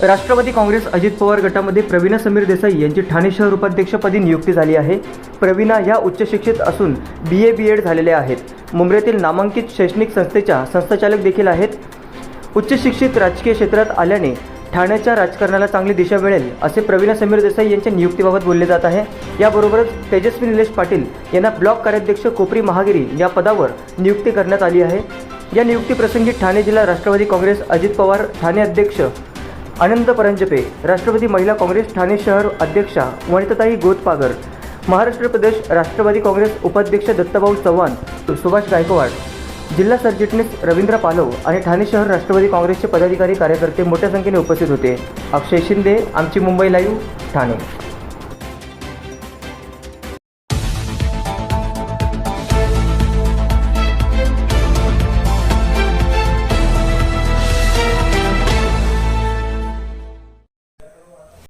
राष्ट्रवादी काँग्रेस अजित पवार गटामध्ये प्रवीणा समीर देसाई यांची ठाणे शहर उपाध्यक्षपदी नियुक्ती झाली आहे. प्रवीणा या उच्च शिक्षित असून बी ए बी एड झालेल्या आहेत. मुंबईतील नामांकित शैक्षणिक संस्थेच्या संस्थाचालक देखील आहेत. उच्च शिक्षित राजकीय क्षेत्रात आल्याने ठाण्याच्या राजकारणाला चांगली दिशा मिळेल असे प्रवीणा समीर देसाई यांच्या नियुक्तीबाबत बोलले जात आहे. याबरोबरच तेजस्वी निलेश पाटील यांना ब्लॉक कार्याध्यक्ष कोपरी महागिरी या पदावर नियुक्ती करण्यात आली आहे. या नियुक्तीप्रसंगी ठाणे जिल्हा राष्ट्रवादी काँग्रेस अजित पवार ठाणे अध्यक्ष अनंत परंजपे राष्ट्रवादी महिला काँग्रेस ठाणे शहर अध्यक्षा वनिताताई गोतपागर महाराष्ट्र प्रदेश राष्ट्रवादी काँग्रेस उपाध्यक्ष दत्तभाऊ चव्हाण सुभाष गायकवाड जिल्हा सरचिटणीस रवींद्र पालव आणि ठाणे शहर राष्ट्रवादी काँग्रेसचे पदाधिकारी कार्यकर्ते मोठ्या संख्येने उपस्थित होते. अक्षय शिंदे आमची मुंबई लाईव्ह ठाणे.